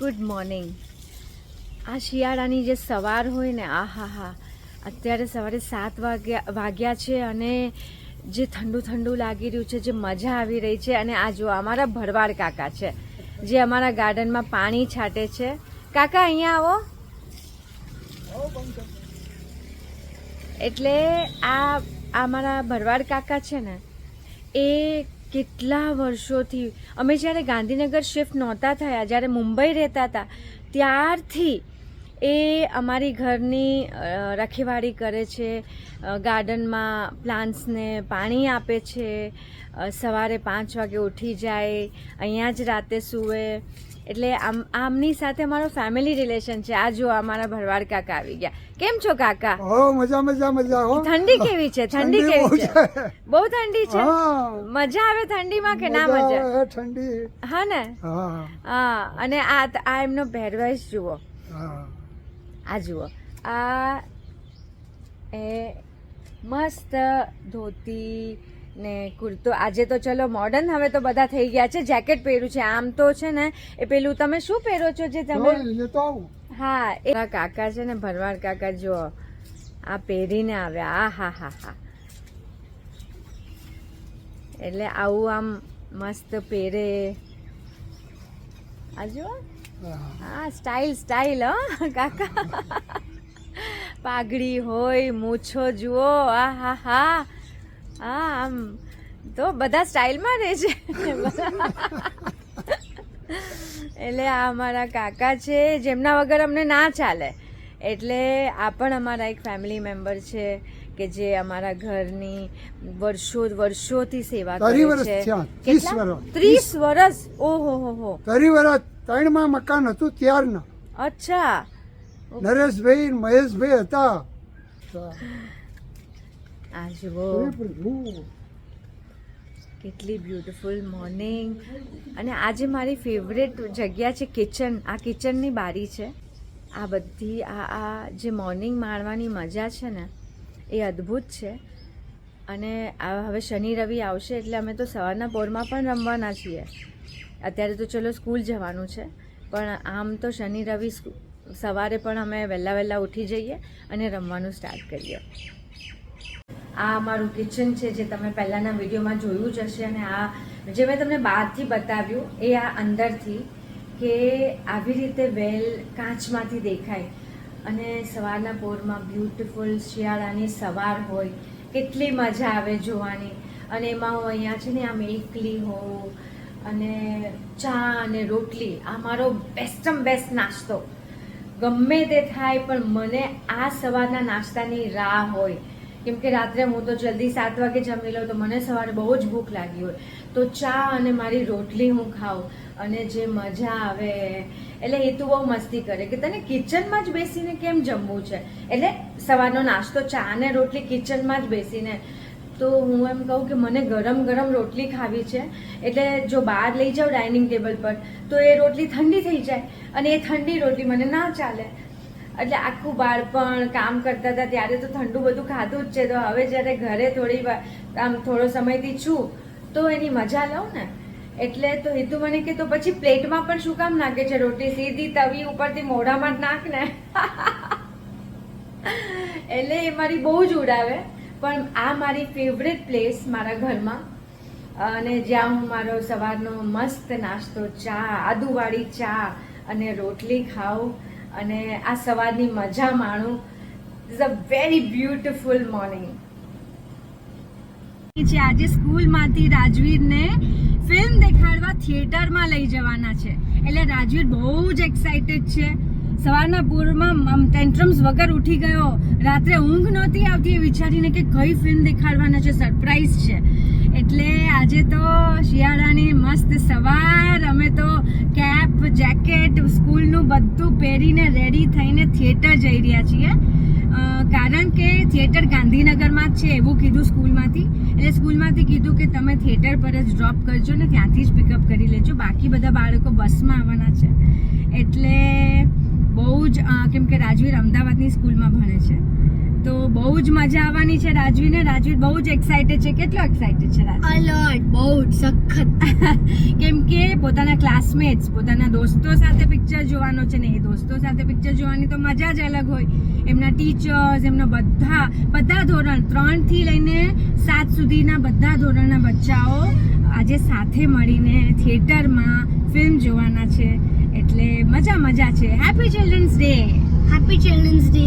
Good morning આ શિયાળાની જે સવાર હોય ને આ હા હા અત્યારે સવારે સાત વાગ્યા વાગ્યા છે અને જે ઠંડુ ઠંડુ લાગી રહ્યું છે, જે મજા આવી રહી છે અને આ જો અમારા ભરવાડ કાકા છે, જે અમારા ગાર્ડનમાં પાણી છાંટે છે. કાકા, અહીંયા આવો. એટલે આ અમારા ભરવાડ કાકા છે ને, એ કેટલા વર્ષોથી? અમે જ્યારે ગાંધીનગર શિફ્ટ નહોતા થયા જ્યારે મુંબઈ રહેતા હતા ત્યારથી એ અમારી ઘરની રખેવાળી કરે છે. ગાર્ડનમાં પ્લાન્ટ્સને પાણી આપે છે. સવારે પાંચ વાગે ઉઠી જાય અહીંયા જ રાતે સૂવે. એટલે આમ આમની સાથે અમારો ફેમિલી રિલેશન છે. આ જો અમારા ભરવાડ કાકા આવી ગયા. કેમ છો કાકા? હો મજા મજા મજા હો. ઠંડી કેવી છે? ઠંડી કેવી છે. બહુ ઠંડી છે? મજા આવે ઠંડીમાં કે ના મજા ઠંડી. હા ને? હા. હા અને આ આ એમનો પહેરવેશ જુઓ. હા. આ જુઓ. આ એ મસ્ત ધોતી ને કુર્તો. આજે તો ચલો મોડર્ન હવે તો બધા થઈ ગયા છે. જેકેટ પહેર્યું છે. આમ તો છે ને એ પેલું તમે શું પહેરો છો જે તમે હા એ કાકા છે ને ભરવાડ કાકા જો આ પહેરીને આવ્યા. આ હા હા હા. એટલે આવું આમ મસ્ત પહેરે. આ જુઓ. હા. સ્ટાઇલ સ્ટાઇલ હો કાકા. પાઘડી હોય મૂછો જુઓ આ હા હા. હા આમ તો બધા સ્ટાઇલમાં રહે છે. એટલે આ અમારા કાકા છે જેમના વગર અમને ના ચાલે. એટલે આ પણ અમારા એક ફેમિલી મેમ્બર છે કે જે અમારા ઘરની વર્ષો વર્ષોથી સેવા કરે છે. ત્રીસ વર્ષ? ઓહો હો હો. ત્રીસ વર્ષ. ત્રણમાં મકાન હતું ત્યારના. અચ્છા. નરેશભાઈ મહેશભાઈ હતા. કેટલી બ્યુટીફુલ મોર્નિંગ અને આજે મારી ફેવરેટ જગ્યા છે કિચન આ કિચનની બારી છે. આ બધી આ આ જે મોર્નિંગ માણવાની મજા છે ને એ અદ્ભુત છે. અને હવે શનિ રવિ આવશે એટલે અમે તો સવારના પોરમાં પણ રમવાના છીએ. અત્યારે તો ચલો સ્કૂલ જવાનું છે. પણ આમ તો શનિ રવિ સવારે પણ અમે વહેલા વહેલા ઉઠી જઈએ અને રમવાનું સ્ટાર્ટ કરીએ. આ અમારું કિચન છે જે તમે પહેલાંના વિડીયોમાં જોયું જ હશે અને આ જે મેં તમને બહારથી બતાવ્યું એ આ અંદરથી કે આવી રીતે વેલ કાચમાંથી દેખાય. અને સવારના પોરમાં બ્યુટિફુલ શિયાળાની સવાર હોય, કેટલી મજા આવે જોવાની. અને એમાં હું અહીંયા છે ને આમ એકલી હોઉં અને ચા અને રોટલી, આ મારો બેસ્ટમ બેસ્ટ નાસ્તો. ગમે તે થાય, પણ મને આ સવારના નાસ્તાની રાહ હોય. કેમ કે રાત્રે હું તો જલ્દી સાત વાગે જમી લઉં, તો મને સવારે બહુ જ ભૂખ લાગી હોય. તો ચા અને મારી રોટલી હું ખાઉં, અને જે મજા આવે, એટલે એ તું બહુ મસ્તી કરે કે તને કિચનમાં જ બેસીને કેમ જમવું છે? એટલે સવારનો નાસ્તો, ચા અને રોટલી કિચનમાં જ બેસીને તો હું એમ કહું કે મને ગરમ ગરમ રોટલી ખાવી છે. એટલે જો બહાર લઈ જાઉં ડાઇનિંગ ટેબલ પર, તો એ રોટલી ઠંડી થઈ જાય અને એ ઠંડી રોટલી મને ના ચાલે. એટલે આખું બાળપણ કામ કરતા હતા ત્યારે તો ઠંડુ બધું ખાધું જ છે. તો હવે જ્યારે ઘરે થોડી વાર આમ થોડો સમયથી છું, તો એની મજા લઉં ને. એટલે તો હિતુ મને કે તો પછી પ્લેટમાં પણ શું કામ નાખે છે? રોટલી સીધી તવી ઉપરથી મોઢામાં જ નાખ ને. એટલે એ મારી બહુ જ ઉડાવે. પણ આ મારી ફેવરેટ પ્લેસ મારા ઘરમાં. અને જ્યાં હું મારો સવારનો મસ્ત નાસ્તો, ચા, આદુવાળી ચા અને રોટલી ખાઉં અને આ સવારની મજા માણું. Is a very beautiful morning છે આજે સ્કૂલમાંથી રાજવીરને ફિલ્મ દેખાડવા થિયેટરમાં લઈ જવાના છે. એટલે રાજવીર બહુ જ એક્સાઇટેડ છે. સવારના પૂરમાં ટેન્ટ્રમ્સ વગર ઉઠી ગયો. રાત્રે ઊંઘ નહોતી આવતી એ વિચારીને કે કઈ ફિલ્મ દેખાડવાના છે સરપ્રાઈઝ છે. એટલે આજે તો શિયાળાની મસ્ત સવાર, અમે તો કેપ જેકેટ સ્કૂલનું બધું પહેરીને રેડી થઈને થિયેટર જઈ રહ્યા છીએ. કારણ કે થિયેટર ગાંધીનગરમાં જ છે, એવું કીધું સ્કૂલમાંથી. એટલે સ્કૂલમાંથી કીધું કે તમે થિયેટર પર જ ડ્રોપ કરજો ને ત્યાંથી જ પિકઅપ કરી લેજો. બાકી બધા બાળકો બસમાં આવવાના છે. એટલે બહુ જ કેમ કે રાજવીર અમદાવાદની સ્કૂલમાં ભણે છે. તો બહુ જ મજા આવવાની છે રાજવીને. રાજવીર બહુ જ એક્સાઇટેડ છે. કેટલો એક્સાઇટેડ છે રાજવીર બહુ જ સખત. કેમ કે પોતાના ક્લાસમેટ્સ પોતાના દોસ્તો સાથે પિક્ચર જોવાનો છે ને એ દોસ્તો સાથે પિક્ચર જોવાની તો મજા જ અલગ હોય. એમના ટીચર્સ એમના બધા બધા ધોરણ ત્રણથી લઈને સાત સુધીના બધા ધોરણના બચ્ચાઓ આજે સાથે મળીને થિયેટરમાં ફિલ્મ જોવાના છે. એટલે મજા મજા છે. Happy children's day happy children's day